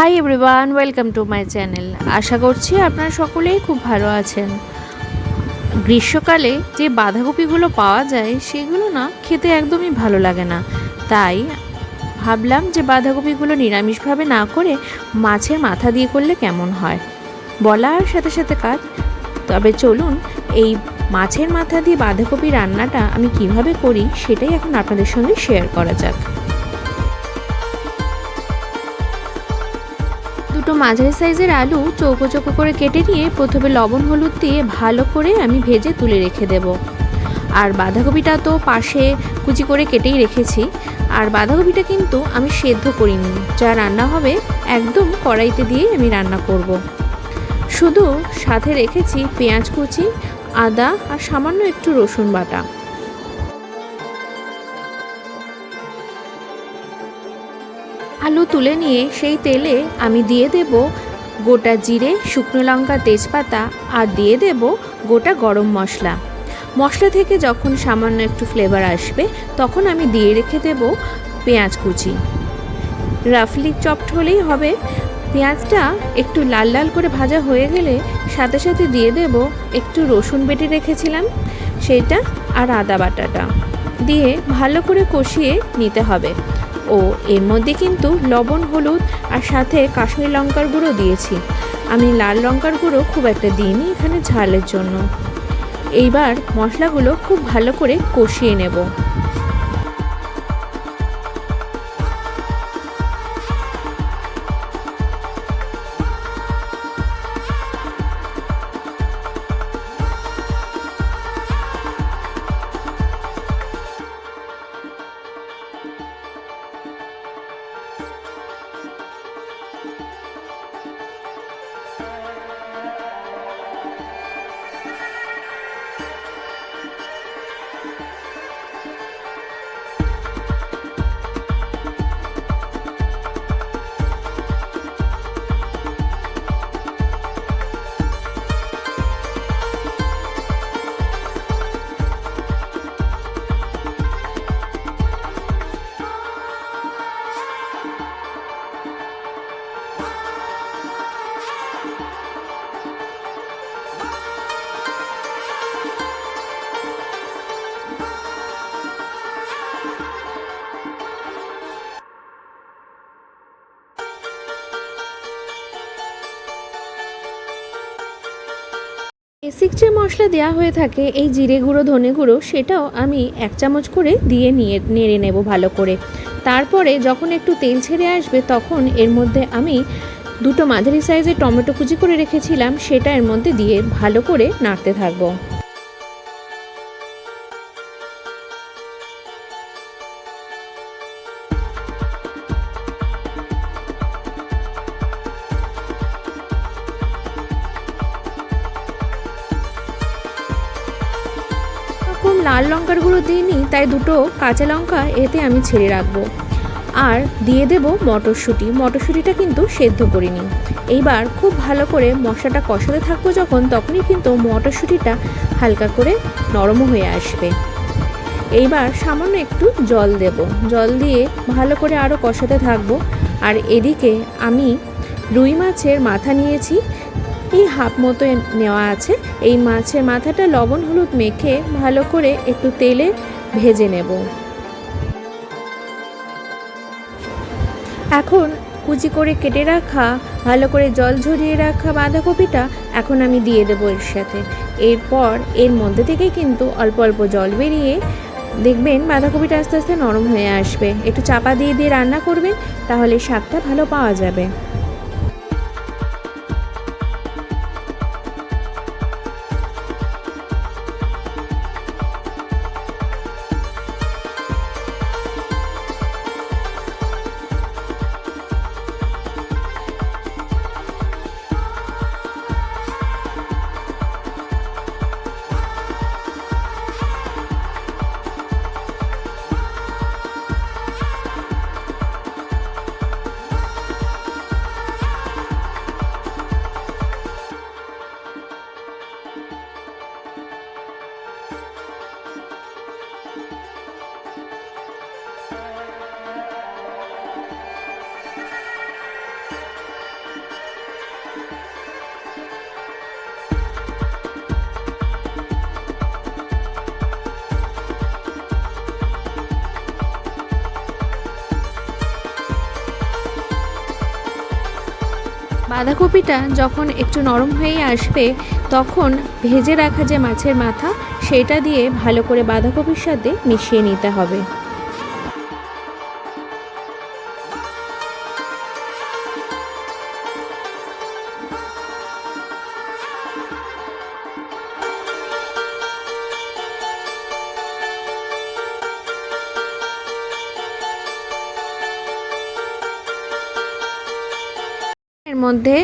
Hi everyone welcome to my channel আশা করছি আপনারা সকলেই খুব ভালো আছেন। গ্রীষ্মকালে যে বাঁধাকপিগুলো পাওয়া যায়, সেগুলো না খেতে একদমই ভালো লাগে না। তাই ভাবলাম যে বাঁধাকপিগুলো নিরামিষভাবে না করে মাছের মাথা দিয়ে করলে কেমন হয়? বলার সাথে সাথে কাজ তবে চলুন, এই মাছের মাথা দিয়ে বাঁধাকপি রান্নাটা আমি কীভাবে করি, সেটাই এখন আপনাদের সঙ্গে শেয়ার করা যাক। দুটো মাঝারি সাইজের আলু চৌকো চৌকো করে কেটে নিয়ে প্রথমে লবণ হলুদ দিয়ে ভালো করে আমি ভেজে তুলে রেখে দেব। আর বাঁধাকপিটা তো পাশে কুচি করে কেটেই রেখেছি। আর বাঁধাকপিটা কিন্তু আমি সেদ্ধ করিনি, যা রান্না হবে একদম কড়াইতে দিয়েই আমি রান্না করব। শুধু সাথে রেখেছি পেঁয়াজ কুচি, আদা আর সামান্য একটু রসুন বাটা। তুলে নিয়ে সেই তেলে আমি দিয়ে দেব গোটা জিরে, শুকনো লঙ্কা, তেজপাতা আর দিয়ে দেব গোটা গরম মশলা। মশলা থেকে যখন সামান্য একটু ফ্লেভার আসবে, তখন আমি দিয়ে রেখে দেব পেঁয়াজ কুচি। রাফলি চপড হলেই হবে। পেঁয়াজটা একটু লাল লাল করে ভাজা হয়ে গেলে সাথে সাথে দিয়ে দেব একটু রসুন বেটে রেখেছিলাম, সেটা আর আদা বাটাটা। দিয়ে ভালো করে কষিয়ে নিতে হবে। ও এর মধ্যে কিন্তু লবণ, হলুদ আর সাথে কাশ্মীর লঙ্কার গুঁড়ো দিয়েছি। আমি লাল লঙ্কার গুঁড়ো খুব একটা দিইনি এখানে ঝালের জন্য। এইবার মশলাগুলো খুব ভালো করে কষিয়ে নেব। বেসিক যে মশলা দেওয়া হয়ে থাকে, এই জিরে গুঁড়ো, ধনে গুঁড়ো, সেটাও আমি এক চামচ করে দিয়ে নিয়ে, নেড়ে নেব ভালো করে। তারপরে যখন একটু তেল ছেড়ে আসবে, তখন এর মধ্যে আমি দুটো মাঝারি সাইজের টমেটো কুচি করে রেখেছিলাম, সেটা এর মধ্যে দিয়ে ভালো করে নাড়তে থাকব। লাল লঙ্কার গুঁড়ো দিইনি, তাই দুটো কাঁচা লঙ্কা এতে আমি ছেড়ে রাখব। আর দিয়ে দেব মটরশুঁটি। মটরশুঁটিটা কিন্তু সেদ্ধ করিনি। এইবার খুব ভালো করে মশলাটা কষাতে থাকব যখন, তখনই কিন্তু মটরশুঁটিটা হালকা করে নরম হয়ে আসবে। এইবার সামান্য একটু জল দেব। জল দিয়ে ভালো করে আরও কষাতে থাকব। আর এদিকে আমি রুই মাছের মাথা নিয়েছি। এই হাফ মতো নেওয়া আছে। এই মাছের মাথাটা লবণ হলুদ মেখে ভালো করে একটু তেলে ভেজে নেব। এখন কুচি করে কেটে রাখা, ভালো করে জল ঝরিয়ে রাখা বাঁধাকপিটা এখন আমি দিয়ে দেবো এর সাথে। এরপর এর মধ্যে থেকে কিন্তু অল্প অল্প জল বেরিয়ে দেখবেন বাঁধাকপিটা আস্তে আস্তে নরম হয়ে আসবে। একটু চাপা দিয়ে দিয়ে রান্না করবেন, তাহলে স্বাদটা ভালো পাওয়া যাবে। বাঁধাকপিটা যখন একটু নরম হয়ে আসবে, তখন ভেজে রাখা যে মাছের মাথা, সেটা দিয়ে ভালো করে বাঁধাকপির সাথে মিশিয়ে নিতে হবে। মধ্যে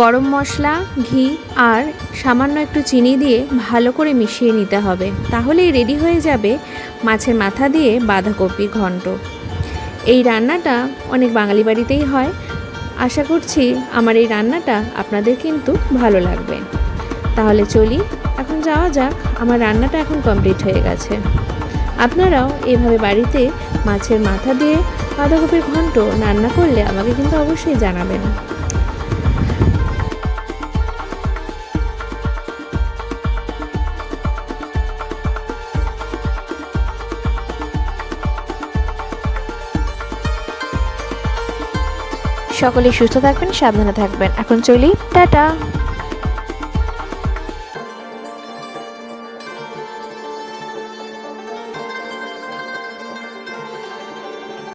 গরম মশলা, ঘি আর সামান্য একটু চিনি দিয়ে ভালো করে মিশিয়ে নিতে হবে। তাহলেই রেডি হয়ে যাবে মাছের মাথা দিয়ে বাঁধাকপি ঘন্ট। এই রান্নাটা অনেক বাঙালি বাড়িতেই হয়। আশা করছি আমার এই রান্নাটা আপনাদের কিন্তু ভালো লাগবে। তাহলে চলি, এখন যাওয়া যাক, আমার রান্নাটা এখন কমপ্লিট হয়ে গেছে। আপনারাও এভাবে বাড়িতে মাছের মাথা দিয়ে বাঁধাকপির ঘন্ট রান্না করলে আমাকে কিন্তু অবশ্যই জানাবেন। সকলে সুস্থ থাকবেন সাবধানে থাকবেন। এখন চলি টাটা।